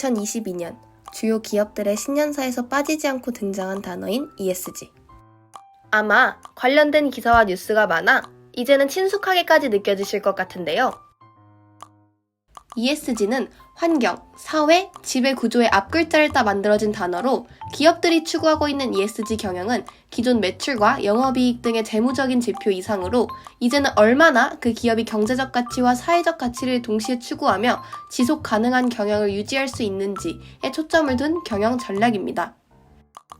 2022년 주요 기업들의 신년사에서 빠지지 않고 등장한 단어인 ESG. 아마 관련된 기사와 뉴스가 많아 이제는 친숙하게까지 느껴지실 것 같은데요. ESG는 환경, 사회, 지배 구조의 앞글자를 따 만들어진 단어로 기업들이 추구하고 있는 ESG 경영은 기존 매출과 영업이익 등의 재무적인 지표 이상으로 이제는 얼마나 그 기업이 경제적 가치와 사회적 가치를 동시에 추구하며 지속 가능한 경영을 유지할 수 있는지에 초점을 둔 경영 전략입니다.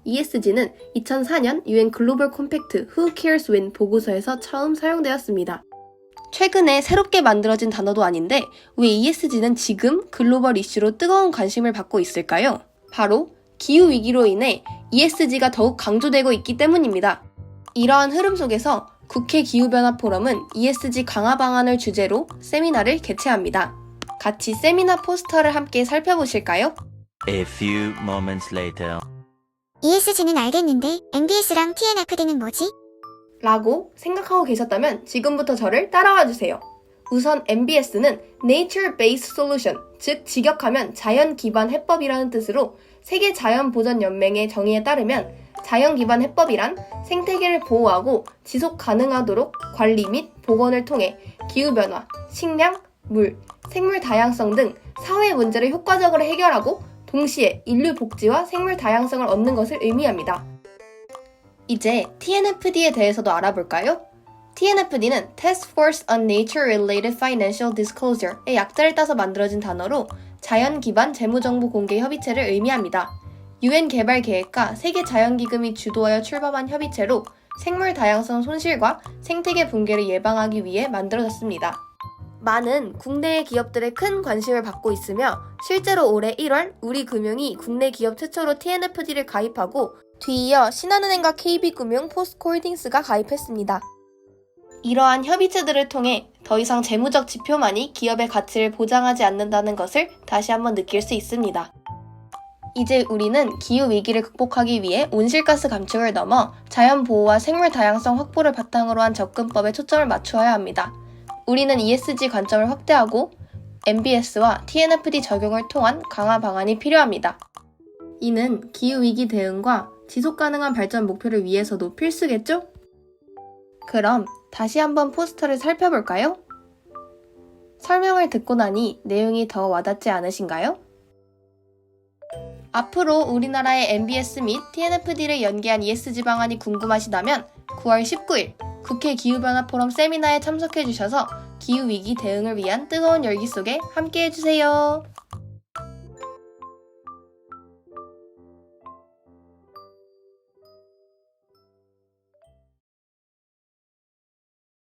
ESG는 2004년 UN 글로벌 콤팩트 Who Cares When 보고서에서 처음 사용되었습니다. 최근에 새롭게 만들어진 단어도 아닌데 왜 ESG는 지금 글로벌 이슈로 뜨거운 관심을 받고 있을까요? 바로 기후 위기로 인해 ESG가 더욱 강조되고 있기 때문입니다. 이러한 흐름 속에서 국회 기후변화 포럼은 ESG 강화 방안을 주제로 세미나를 개최합니다. 같이 세미나 포스터를 함께 살펴보실까요? A few moments later. ESG는 알겠는데 MBS랑 TNFD는 뭐지? 라고 생각하고 계셨다면 지금부터 저를 따라와 주세요. 우선 MBS는 Nature Based Solution, 즉 직역하면 자연 기반 해법이라는 뜻으로 세계 자연 보전 연맹의 정의에 따르면 자연 기반 해법이란 생태계를 보호하고 지속 가능하도록 관리 및 복원을 통해 기후 변화, 식량, 물, 생물 다양성 등 사회 문제를 효과적으로 해결하고 동시에 인류 복지와 생물 다양성을 얻는 것을 의미합니다. 이제 TNFD에 대해서도 알아볼까요? TNFD는 Task Force on Nature Related Financial Disclosure의 약자를 따서 만들어진 단어로 자연 기반 재무정보 공개 협의체를 의미합니다. UN 개발 계획과 세계 자연기금이 주도하여 출범한 협의체로 생물 다양성 손실과 생태계 붕괴를 예방하기 위해 만들어졌습니다. 많은 국내의 기업들의 큰 관심을 받고 있으며 실제로 올해 1월 우리금융이 국내 기업 최초로 TNFD를 가입하고 뒤이어 신한은행과 KB금융, 포스코홀딩스가 가입했습니다. 이러한 협의체들을 통해 더 이상 재무적 지표만이 기업의 가치를 보장하지 않는다는 것을 다시 한번 느낄 수 있습니다. 이제 우리는 기후 위기를 극복하기 위해 온실가스 감축을 넘어 자연 보호와 생물 다양성 확보를 바탕으로 한 접근법에 초점을 맞추어야 합니다. 우리는 ESG 관점을 확대하고 MBS와 TNFD 적용을 통한 강화 방안이 필요합니다. 이는 기후위기 대응과 지속 가능한 발전 목표를 위해서도 필수겠죠? 그럼 다시 한번 포스터를 살펴볼까요? 설명을 듣고 나니 내용이 더 와닿지 않으신가요? 앞으로 우리나라의 MBS 및 TNFD를 연계한 ESG 방안이 궁금하시다면 9월 19일 국회 기후변화 포럼 세미나에 참석해 주셔서 기후위기 대응을 위한 뜨거운 열기 속에 함께 해주세요.